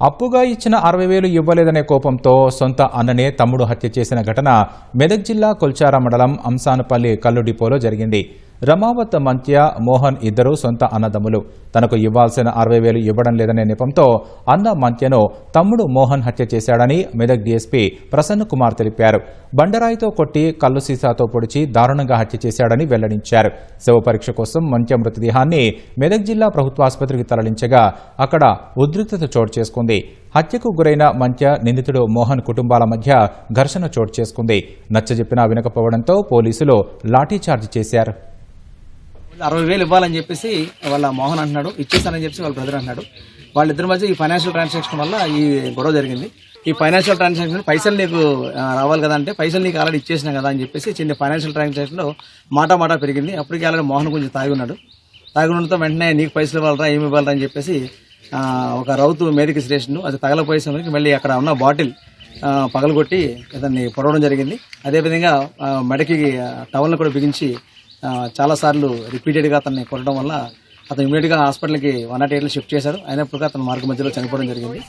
అప్పుగా ఇచ్చిన అరవై వేలు ఇవ్వలేదనే కోపంతో సొంత అన్ననే తమ్ముడు హత్య చేసిన ఘటన మెదక్ జిల్లా కొల్చారా మండలం అంసానపల్లి కల్లు డిపోలో జరిగింది. రమావత్ మంత్య మోహన్ ఇద్దరు సొంత అన్నదమ్ములు. తనకు ఇవ్వాల్సిన అరవై వేలు ఇవ్వడం లేదనే నెపంతో అన్న మంత్యను తమ్ముడు మోహన్ హత్య చేశాడని మెదక్ డీఎస్పీ ప్రసన్న కుమార్ తెలిపారు. బండరాయితో కొట్టి కల్లు సీసాతో పొడిచి దారుణంగా హత్య చేశాడని వెల్లడించారు. శవ పరీక్ష కోసం మంత్య మృతదేహాన్ని మెదక్ జిల్లా ప్రభుత్వాసుపత్రికి తరలించగా అక్కడ ఉద్రిక్తత చోటు చేసుకుంది. హత్యకు గురైన మంత్య నిందితుడు మోహన్ కుటుంబాల మధ్య ఘర్షణ చోటు చేసుకుంది. నచ్చజెప్పినా వినకపోవడంతో పోలీసులు లాఠీచార్జ్ చేశారు. అరవై వేలు ఇవ్వాలని చెప్పేసి వాళ్ళ మోహన్ అంటున్నాడు ఇచ్చేస్తానని చెప్పేసి వాళ్ళ బ్రదర్ అన్నాడు వాళ్ళిద్దరి మధ్య ఈ ఫైనాన్షియల్ ట్రాన్సాక్షన్ వల్ల ఈ గొడవ జరిగింది. ఈ ఫైనాన్షియల్ ట్రాన్సాక్షన్ పైసలు నీకు రావాలి కదా అంటే పైసలు నీకు ఆల్రెడీ ఇచ్చేసినా కదా అని చెప్పేసి చిన్న ఫైనాన్షియల్ ట్రాన్సాక్షన్లో మాట మాట పెరిగింది. అప్పటికి ఆల్రెడీ మోహన్ కొంచెం తాగి ఉన్నాడు తాగి ఉండడంతో వెంటనే నీకు పైసలు ఇవ్వాలరా ఏమి ఇవ్వాలరా అని చెప్పేసి ఒక రౌతు మేదికి స్టేషన్ అది తగలపోయే సమయానికి మళ్ళీ అక్కడ ఉన్న బాటిల్ పగలగొట్టి అతన్ని పొడవడం జరిగింది. అదేవిధంగా మెడకి టవల్ని కూడా బిగించి చాలాసార్లు రిపీటెడ్గా అతన్ని కొట్టడం వల్ల అతను ఇమీడియట్గా హాస్పిటల్కి వన్ నాట్ ఎయిట్లో షిఫ్ట్ చేశారు. అయినప్పటికీ అతను మార్గ మధ్యలో చనిపోవడం జరిగింది.